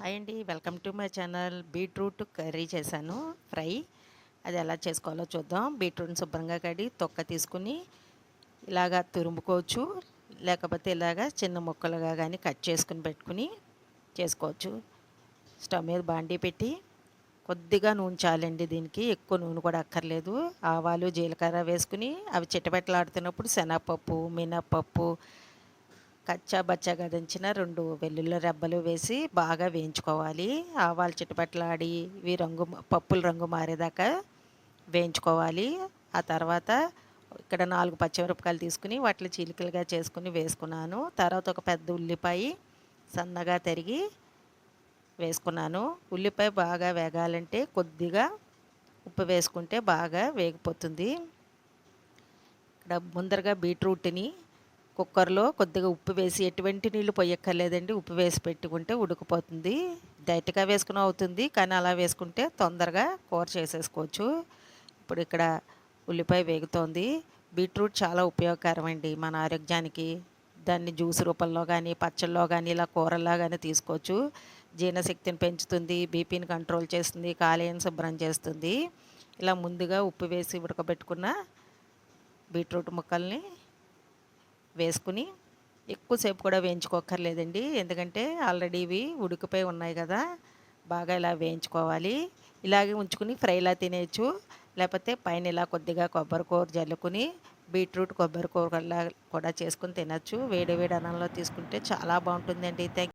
Hi అండి. Welcome to my channel. Beetroot curry చేశాను fry. అది ఎలా చేసుకోవాలో చూద్దాం. బీట్రూట్ని శుభ్రంగా కడి తొక్క తీసుకుని ఇలాగా తురుముకోవచ్చు. లేకపోతే ఇలాగా చిన్న ముక్కలుగా కానీ కట్ చేసుకుని పెట్టుకుని చేసుకోవచ్చు. స్టవ్ మీద బాండీ పెట్టి కొద్దిగా నూనె చాలండి దీనికి. ఎక్కువ నూనె కూడా అక్కర్లేదు. ఆవాలు జీలకర్ర వేసుకుని అవి చిట్టబెట్టలాడుతున్నప్పుడు శనగపప్పు మినప్పప్పు కచ్చా బచ్చాగా దంచిన రెండు వెల్లుల్లి రెబ్బలు వేసి బాగా వేయించుకోవాలి. ఆవాలు చిట్టుపట్లాడి ఇవి రంగు పప్పులు రంగు మారేదాకా వేయించుకోవాలి. ఆ తర్వాత ఇక్కడ నాలుగు పచ్చిమిరపకాయలు తీసుకుని వాటిని చీలికలుగా చేసుకుని వేసుకున్నాను. తర్వాత ఒక పెద్ద ఉల్లిపాయ సన్నగా తరిగి వేసుకున్నాను. ఉల్లిపాయ బాగా వేగాలంటే కొద్దిగా ఉప్పు వేసుకుంటే బాగా వేగిపోతుంది. ఇక్కడ ముందరగా బీట్రూట్ని కుక్కర్లో కొద్దిగా ఉప్పు వేసి ఎటువంటి నీళ్ళు పొయ్యక్కర్లేదండి. ఉప్పు వేసి పెట్టుకుంటే ఉడికిపోతుంది. డైరెక్ట్గా వేసుకుని అవుతుంది కానీ అలా వేసుకుంటే తొందరగా కూర చేసేసుకోవచ్చు. ఇప్పుడు ఇక్కడ ఉల్లిపాయ వేగుతోంది. బీట్రూట్ చాలా ఉపయోగకరం అండి మన ఆరోగ్యానికి. దాన్ని జ్యూస్ రూపంలో కానీ పచ్చళ్ళలో కానీ ఇలా కూరల్లో కానీ తీసుకోవచ్చు. జీర్ణశక్తిని పెంచుతుంది బీపీని కంట్రోల్ చేస్తుంది కాలేయం శుభ్రం చేస్తుంది. ఇలా ముందుగా ఉప్పు వేసి ఉడకబెట్టుకున్న బీట్రూట్ ముక్కల్ని వేసుకుని ఎక్కువసేపు కూడా వేయించుకోక్కర్లేదండి. ఎందుకంటే ఆల్రెడీ ఇవి ఉడికిపోయి ఉన్నాయి కదా బాగా ఇలా వేయించుకోవాలి. ఇలాగే ఉంచుకుని ఫ్రైలా తినేయచ్చు. లేకపోతే పైన ఇలా కొద్దిగా కొబ్బరికూర జల్లుకుని బీట్రూట్ కొబ్బరి కూర కూడా చేసుకుని తినచ్చు. వేడి వేడి అన్నంలో తీసుకుంటే చాలా బాగుంటుందండి. థ్యాంక్